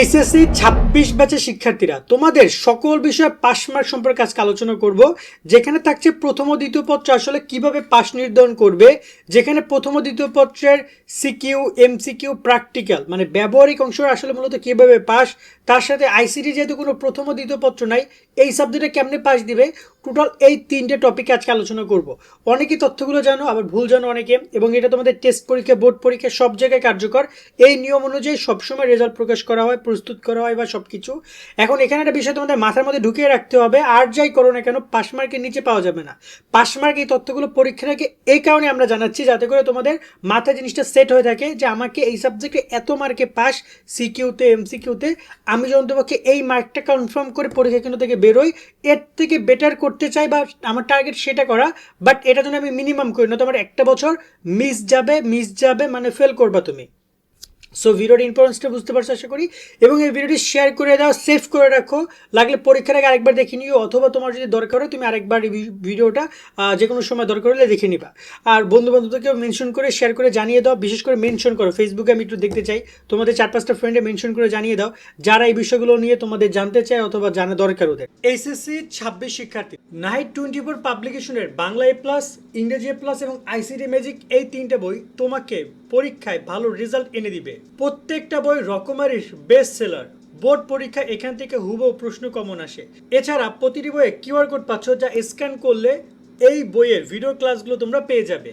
HSC ছাব্বিশ ব্যাচের শিক্ষার্থীরা, তোমাদের সকল বিষয়ে পাস মার্ক সম্পর্কে আজকে আলোচনা করব, যেখানে থাকছে প্রথম ও দ্বিতীয় পত্র, আসলে কীভাবে পাস নির্ধারণ করবে, যেখানে প্রথম ও দ্বিতীয় পত্রের সিকিউ, এমসিকিউ, প্র্যাকটিক্যাল মানে ব্যবহারিক অংশ আসলে মূলত কীভাবে পাস তার সাথে আইসিটি যেহেতু কোনো প্রথম ও দ্বিতীয় পত্র নাই, এই সাবজেক্টে কেমনে পাস দিবে টোটাল এই তিনটে টপিকে আজকে আলোচনা করব। অনেকেই তথ্যগুলো জানো, আবার ভুল জানো অনেকে, এবং এটা তোমাদের টেস্ট পরীক্ষা বোর্ড পরীক্ষা, সব জায়গায় কার্যকর। এই নিয়ম অনুযায়ী সবসময় রেজাল্ট প্রকাশ করা হয়, প্রস্তুত করা হয় বা সব কিছু এখন এখানে একটা বিষয় তোমাদের মাথার মধ্যে ঢুকিয়ে রাখতে হবে, আর যাই করো না কেন পাস মার্কের নিচে পাওয়া যাবে না। পাস মার্ক এই তথ্যগুলো পরীক্ষার আগে এই কারণে আমরা জানাচ্ছি, যাতে করে তোমাদের মাথায় জিনিসটা সেট হয়ে থাকে যে আমাকে এই সাবজেক্টে এত মার্কে পাস সিকিউতে এমসিকিউতে আমি যন্ত্রপক্ষে এই মার্কটা কনফার্ম করে পরীক্ষা কেন্দ্র থেকে বেরোই, এর থেকে বেটার করতে চাই বা আমার টার্গেট সেটা করা বাট এটা যেন আমি মিনিমাম করি না তোমার একটা বছর মিস যাবে মিস যাবে মানে ফেল করবা তুমি। সো ভিডিওর ইম্পর্টেন্সটা বুঝতে পারছ আশা করি? এবং এই ভিডিওটি শেয়ার করে দাও সেভ করে রাখো। লাগলে পরীক্ষার আগে আরেকবার দেখে নিও, অথবা তোমার যদি দরকার হয়, তুমি আরেকবার ভিডিওটা যে কোনো সময় দরকার হলে দেখে নিবা। আর বন্ধু বান্ধবদেরকেও মেনশন করে শেয়ার করে জানিয়ে দাও, বিশেষ করে মেনশন করো। ফেসবুকে আমি একটু দেখতে চাই, তোমাদের চার পাঁচটা ফ্রেন্ডে মেনশন করে জানিয়ে দাও, যারা এই বিষয়গুলো নিয়ে তোমাদের জানতে চায় অথবা জানা দরকার ওদের। এইচএসসি ছাব্বিশ শিক্ষার্থী নাইট টোয়েন্টি ফোর পাবলিকেশনের বাংলা এ প্লাস ইংরেজি এ প্লাস এবং আইসিডি ম্যাজিক এই তিনটে বই তোমাকে পরীক্ষায় ভালো রেজাল্ট এনে দিবে। প্রত্যেকটা বই রকমারি বেস্ট সেলার বোর্ড পরীক্ষা এখান থেকে হুবহু প্রশ্ন কমন আসে। এছাড়া প্রতিটি বইয়ে কিউআর কোড পাচ্ছ যা স্ক্যান করলে এই বইয়ের ভিডিও ক্লাসগুলো তোমরা পেয়ে যাবে।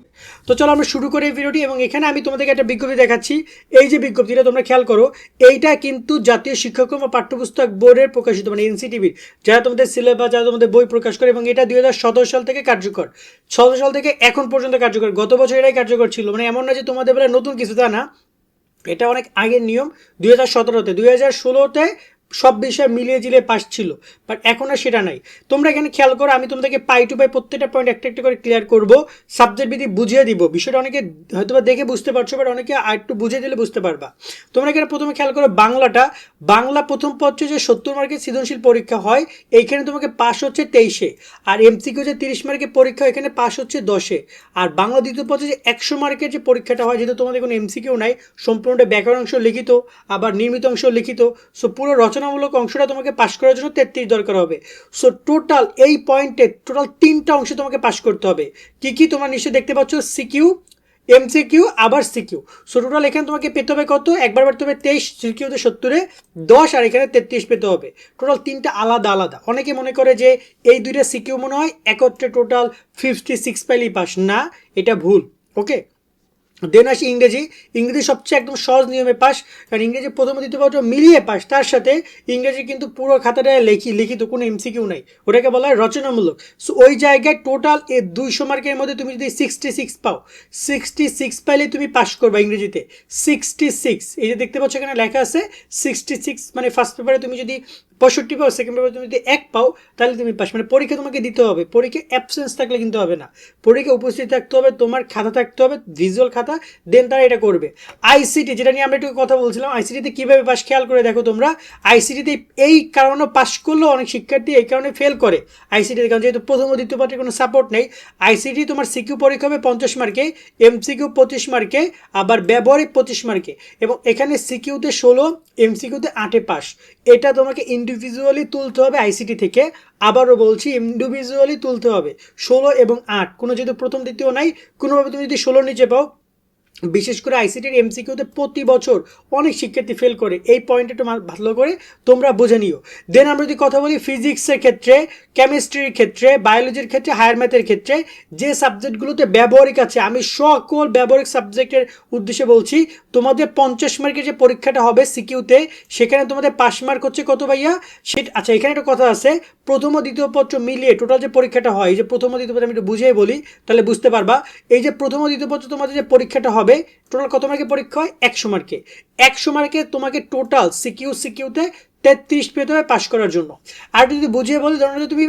তো চলো আমরা শুরু করি ভিডিওটি, এবং এখানে আমি তোমাদেরকে একটা বিজ্ঞপ্তি দেখাচ্ছি। এই যে বিজ্ঞপ্তিটা, তোমরা খেয়াল করো, এইটা কিন্তু জাতীয় শিক্ষাক্রম ও পাঠ্যপুস্তক বোর্ডের প্রকাশিত মানে এনসিটিভির যারা তোমাদের সিলেবাস যারা তোমাদের বই প্রকাশ করে, এবং এটা দুই হাজার সতেরো সাল থেকে কার্যকর। সতেরো সাল থেকে এখন পর্যন্ত কার্যকর। গত বছর এটাই কার্যকর ছিল। মানে এমন না যে তোমাদের বেলা নতুন কিছু, তা না। এটা অনেক আগের নিয়ম, দুই হাজার সতেরোতে। দুই হাজার ষোলোতে সব বিষয় মিলিয়ে জিলিয়ে পাস ছিল বাট এখন আর সেটা নাই। তোমরা এখানে খেয়াল করো, আমি তোমাদেরকে পাই টু পাই প্রত্যেকটা পয়েন্ট একটা একটা করে ক্লিয়ার করব সাবজেক্ট বিধি বুঝিয়ে দিব। বিষয়টা অনেকে হয়তো বা দেখে বুঝতে পারছ বাট অনেকে আর একটু বুঝিয়ে দিলে বুঝতে পারবা। তোমরা এখানে প্রথমে খেয়াল করো বাংলাটা। বাংলা প্রথম পত্রে যে সত্তর মার্কের সৃজনশীল পরীক্ষা হয়, এইখানে তোমাকে পাস হচ্ছে তেইশে, আর এমসিকিউ যে তিরিশ মার্কের পরীক্ষা, এখানে পাস হচ্ছে দশে। আর বাংলা দ্বিতীয় পথে যে একশো মার্কের যে পরীক্ষাটা হয়, যেহেতু তোমাদের কোনো এমসিকিউ নাই, সম্পূর্ণটা ব্যাকরণ অংশ লিখিত, আবার নির্মিত অংশ লিখিত সো পুরো রচনামূলক অংশটা তোমাকে পাশ করার জন্য তেত্রিশ দরকার হবে। সো টোটাল এই পয়েন্টে টোটাল তিনটা অংশে তোমাকে পাশ করতে হবে। কি কি তোমরা নিশ্চয়ই দেখতে পাচ্ছ? সিকিউ এমসিকিউ আবার সিকিউ সো টোটাল এখানে তোমাকে পেতে হবে কত? একবার পেতে হবে তেইশ সিকিউতে সত্তরে, দশ, আর এখানে তেত্রিশ পেতে হবে। টোটাল তিনটা আলাদা আলাদা। অনেকে মনে করে যে এই দুইটা সিকিউ মনে হয়, একত্রে টোটাল ফিফটি সিক্স পাইলেই পাস না, এটা ভুল। ওকে দেন আসি ইংরেজি। ইংরেজি সবচেয়ে একদম সহজ নিয়মে পাস। কারণ ইংরেজি প্রথম দ্বিতীয় পত্র মিলিয়ে পাস। তার সাথে ইংরেজি কিন্তু পুরো খাতাটায় লেখি লিখিত, কোনো এমসি এমসিকিউ নাই। ওটাকে বলা হয় রচনামূলক। সো ওই জায়গায় টোটাল এ দুইশো মার্কের মধ্যে তুমি যদি সিক্সটি সিক্স পাও সিক্সটি সিক্স পাইলে তুমি পাস করবা ইংরেজিতে। সিক্সটি সিক্স এই যে দেখতে পাচ্ছ এখানে লেখা আছে সিক্সটি সিক্স মানে ফার্স্ট পেপারে তুমি যদি পঁয়ষট্টি পাও সেকেন্ড পেপারে তুমি যদি এক পাও, তাহলে তুমি পাস মানে পরীক্ষা তোমাকে দিতে হবে। পরীক্ষা অ্যাবসেন্স থাকলে কিন্তু হবে না। পরীক্ষা উপস্থিত থাকতে হবে, তোমার খাতা থাকতে হবে ভিজুয়াল খাতা দেন তারা এটা করবে। আইসিটি যেটা নিয়ে আমরা একটু কথা বলছিলাম আইসিটিতে কীভাবে পাস খেয়াল করে দেখো তোমরা? আইসিটিতে এই কারণে পাস করলেও অনেক শিক্ষার্থী এই কারণে ফেল করে। আইসিটিতে কারণ যেহেতু প্রথম ও দ্বিতীয় পাঠের কোনো সাপোর্ট নেই আইসিটি তোমার সিকিউ পরীক্ষা হবে পঞ্চাশ মার্কে এমসিকিউ পঁচিশ মার্কে আবার ব্যবহারিক পঁচিশ মার্কে এবং এখানে সিকিউতে ষোলো এমসিকিউতে আটে পাস এটা তোমাকে ইন্ডিভিজুয়ালি তুলতে হবে আইসিটি থেকে। আবারও বলছি ইন্ডিভিজুয়ালি তুলতে হবে। ষোলো এবং আট, কোনো যেহেতু প্রথম, দ্বিতীয় নাই, কোনোভাবে তুমি যদি ষোলোর নিচে পাও বিশেষ করে আইসিটির এমসিকিউতে প্রতি বছর অনেক শিক্ষার্থী ফেল করে। এই পয়েন্ট একটু ভালো করে তোমরা বুঝে নিও। দেন আমরা যদি কথা বলি ফিজিক্সের ক্ষেত্রে কেমিস্ট্রির ক্ষেত্রে বায়োলজির ক্ষেত্রে হায়ার ম্যাথের ক্ষেত্রে, যে সাবজেক্টগুলোতে ব্যবহারিক আছে, আমি সকল ব্যবহারিক সাবজেক্টের উদ্দেশ্যে বলছি, তোমাদের পঞ্চাশ মার্কের যে পরীক্ষাটা হবে সিকিউতে সেখানে তোমাদের পাস মার্ক হচ্ছে কত ভাইয়া? সেটা আচ্ছা এখানে একটা কথা আছে, প্রথম ও দ্বিতীয় পত্র মিলিয়ে টোটাল যে পরীক্ষাটা হয়, এই যে প্রথম ও দ্বিতীয় পত্র আমি একটু বুঝিয়ে বলি, তাহলে বুঝতে পারবা। এই যে প্রথম ও দ্বিতীয় পত্র তোমাদের যে পরীক্ষাটা হবে। টোটাল কত মার্কের পরীক্ষা হয়? একশো মার্কে একশো মার্কে তোমাকে টোটাল সিকিউ সিকিউতে তেত্রিশ পেতে হবে পাশ করার জন্য। আর যদি বুঝিয়ে বলি হচ্ছে তুমি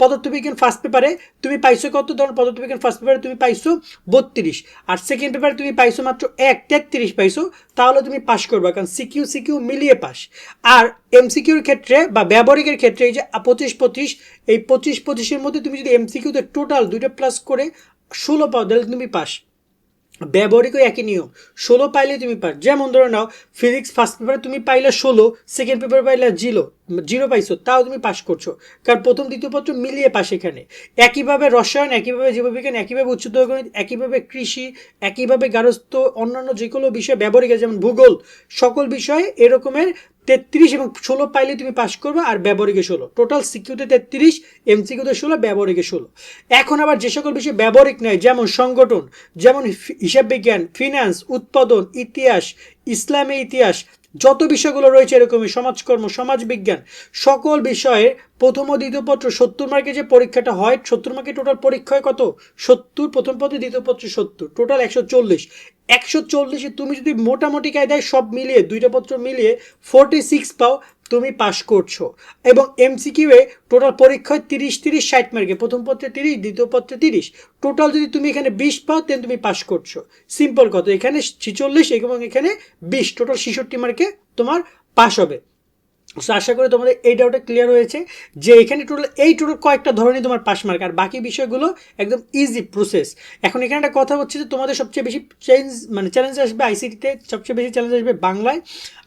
পদার্থবিজ্ঞান ফার্স্ট পেপারে তুমি পাইছো কত? ধরুন পদার্থবিজ্ঞান ফার্স্ট পেপারে তুমি পাইছো বত্রিশ। আর সেকেন্ড পেপারে তুমি পাইছো মাত্র এক, তেত্রিশ পাইছো, তাহলে তুমি পাশ করবে। কারণ সিকিউ সিকিউ মিলিয়ে পাস আর এমসিকিউর ক্ষেত্রে বা ব্যবহারিকের ক্ষেত্রে এই যে পঁচিশ পঁচিশ, এই পঁচিশ, পঁচিশের মধ্যে তুমি যদি এমসিকিউতে টোটাল দুইটা প্লাস করে ষোলো পাও, তাহলে তুমি পাস ব্যবহারিকও একই নিয়ম। ষোলো পাইলে তুমি পার। যেমন ধরে নাও ফিজিক্স ফার্স্ট পেপারে তুমি পাইলে ষোলো সেকেন্ড পেপার পাইলে জিরো জিরো পাইছো, তাও তুমি পাস করছ। কারণ প্রথম, দ্বিতীয় পত্র মিলিয়ে পাস এখানে। একইভাবে রসায়ন, একইভাবে জীববিজ্ঞান, একইভাবে উচ্চতর গণিত, একইভাবে কৃষি, একইভাবে গারস্থ, অন্যান্য যে কোনো বিষয়ে ব্যবহারিক যেমন ভূগোল, সকল বিষয়ে এরকমের তেত্রিশ এবং ষোলো পাইলে তুমি পাস করবে আর ব্যবহারিকে ষোলো। টোটাল সিকিউতে তেত্রিশ এমসিকিউতে ষোলো, ব্যবহারিকে ষোলো। এখন আবার যে সকল বিষয় ব্যবহারিক নয়, যেমন সংগঠন, যেমন হিসাব বিজ্ঞান ফিনান্স উৎপাদন, ইতিহাস, ইসলামী ইতিহাস, যত বিষয়গুলো রয়েছে এরকমই সমাজকর্ম, সমাজবিজ্ঞান, সকল বিষয়ে প্রথম ও দ্বিতীয় পত্র সত্তর মার্কে যে পরীক্ষাটা হয়, সত্তর মার্কে টোটাল পরীক্ষা হয় কত? সত্তর, প্রথম পত্র, দ্বিতীয় পত্র সত্তর। টোটাল একশো চল্লিশ। একশো চল্লিশে তুমি যদি মোটামুটি কায়দায় সব মিলিয়ে, দুইটা পত্র মিলিয়ে ফোরটি সিক্স পাও, তুমি পাস করছ। এবং এমসিকিউ এ টোটাল পরীক্ষায় তিরিশ তিরিশ, ষাট মার্কে প্রথম পত্রে তিরিশ, দ্বিতীয় পত্রে তিরিশ। টোটাল যদি তুমি এখানে বিশ পাও তেন তুমি পাস করছ। সিম্পল কত এখানে ছিচল্লিশ এবং এখানে বিশ টোটাল ছেষট্টি মার্কে তোমার পাস হবে। সো আশা করি তোমাদের এই ডাউটটা ক্লিয়ার হয়েছে যে এখানে টোটাল এই টোটাল কয়েকটা ধরনের তোমার পাস মার্ক আর বাকি বিষয়গুলো একদম ইজি প্রসেস এখন এখানে একটা কথা হচ্ছে যে তোমাদের সবচেয়ে বেশি চেঞ্জ মানে চ্যালেঞ্জ আসবে আইসিটিতে সবচেয়ে বেশি চ্যালেঞ্জ আসবে বাংলায়।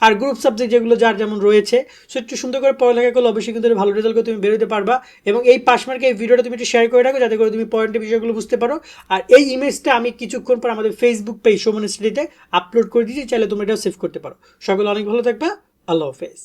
আর গ্রুপ সাবজেক্ট যেগুলো যার যেমন রয়েছে সো একটু সুন্দর করে পড়ালেখা করলে অবশ্যই কিন্তু ভালো রেজাল্ট করে তুমি বেরোতে পারবা। এবং এই পাস মার্কে এই ভিডিওটা তুমি একটু শেয়ার করে রাখো, যাতে করে তুমি পয়েন্টের বিষয়গুলো বুঝতে পারো। আর এই ইমেজটা আমি কিছুক্ষণ পর আমাদের ফেসবুক পেজ সোমন স্টাডিতে আপলোড করে দিয়েছি চাইলে তোমরা এটাও সেভ করতে পারো। সকলে অনেক ভালো থাকবা। আল্লাহ হাফেজ।